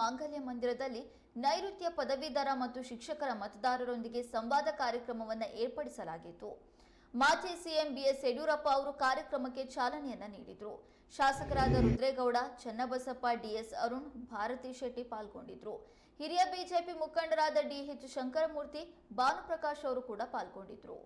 ಮಾಂಗಲ್ಯ ಮಂದಿರದಲ್ಲಿ ನೈಋತ್ಯ ಪದವೀಧರ ಮತ್ತು ಶಿಕ್ಷಕರ ಮತದಾರರೊಂದಿಗೆ ಸಂವಾದ ಕಾರ್ಯಕ್ರಮವನ್ನು ಏರ್ಪಡಿಸಲಾಗಿತ್ತು. ಮಾಜಿ ಸಿಎಂ ಬಿಎಸ್ ಯಡಿಯೂರಪ್ಪ ಅವರು ಕಾರ್ಯಕ್ರಮಕ್ಕೆ ಚಾಲನೆಯನ್ನ ನೀಡಿದರು. ಶಾಸಕರಾದ ರುದ್ರೇಗೌಡ, ಚನ್ನಬಸಪ್ಪ, ಡಿಎಸ್ ಅರುಣ್, ಭಾರತಿ ಶೆಟ್ಟಿ ಪಾಲ್ಗೊಂಡಿದ್ರು. ಹಿರಿಯ ಬಿಜೆಪಿ ಮುಖಂಡರಾದ ಡಿಎಚ್ ಶಂಕರಮೂರ್ತಿ, ಭಾನುಪ್ರಕಾಶ್ ಅವರು ಕೂಡ ಪಾಲ್ಗೊಂಡಿದ್ರು.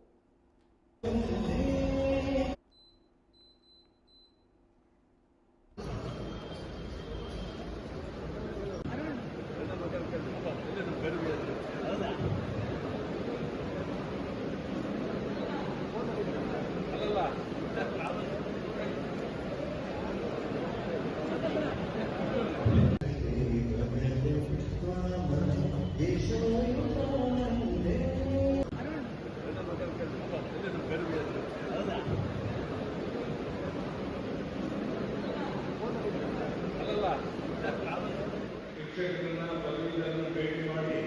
ಶಿಕ್ಷಕರನ್ನ ಪದವೀಧರನ್ನ ಭೇಟಿ ಮಾಡಿ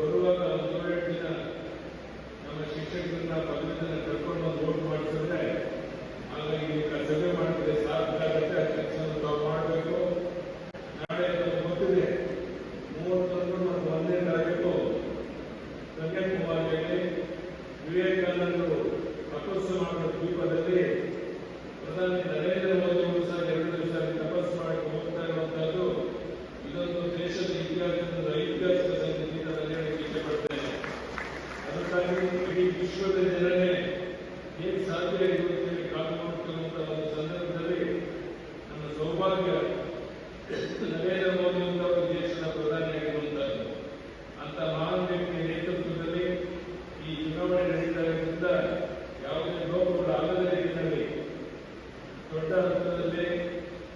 ಬರುವಾಗ ಒಂದು ಏಳೆಂಟು ದಿನ ನಮ್ಮ ಶಿಕ್ಷಕರನ್ನ ಪದವೀಧರನ್ನ ಕರ್ಕೊಂಡು ವೋಟ್ ಮಾಡಿಸಿದ್ರೆ, ಆಗ ಈಗ ಸಭೆ ಮಾಡಿದ್ರೆ ಸಾಕಾಗುತ್ತೆ ಆ ಕೆಲಸ ತಾವು ಮಾಡಬೇಕು. ನಾಳೆ ಗೊತ್ತಿದೆ. ವಿಶ್ವದ ಜನರೇ ಹೇಗೆ ಸಾಧ್ಯ ಇದೆ ಅಂತೇಳಿ ಒಂದು ಸಂದರ್ಭದಲ್ಲಿ ನಮ್ಮ ಸೌಭಾಗ್ಯ ನರೇಂದ್ರ ಮೋದಿ ಒಂದು ದೇಶದ ಪ್ರಧಾನಿಯಾಗಿರುವಂತಹದ್ದು ಅಂತ ಮಹಾನ್ ವ್ಯಕ್ತಿಯ ನೇತೃತ್ವದಲ್ಲಿ ಈ ಚುನಾವಣೆ ನಡೀತಾ ಇರುವುದರಿಂದ ಯಾವುದೇ ಲೋಪಗಳು ಆಗದ ರೀತಿಯಲ್ಲಿ ದೊಡ್ಡ ಹಂತದಲ್ಲಿ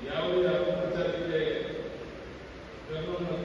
ಯಾವುದೇ ಅಪಪ್ರಚಾರಕ್ಕೆ ಕ್ರಮವನ್ನು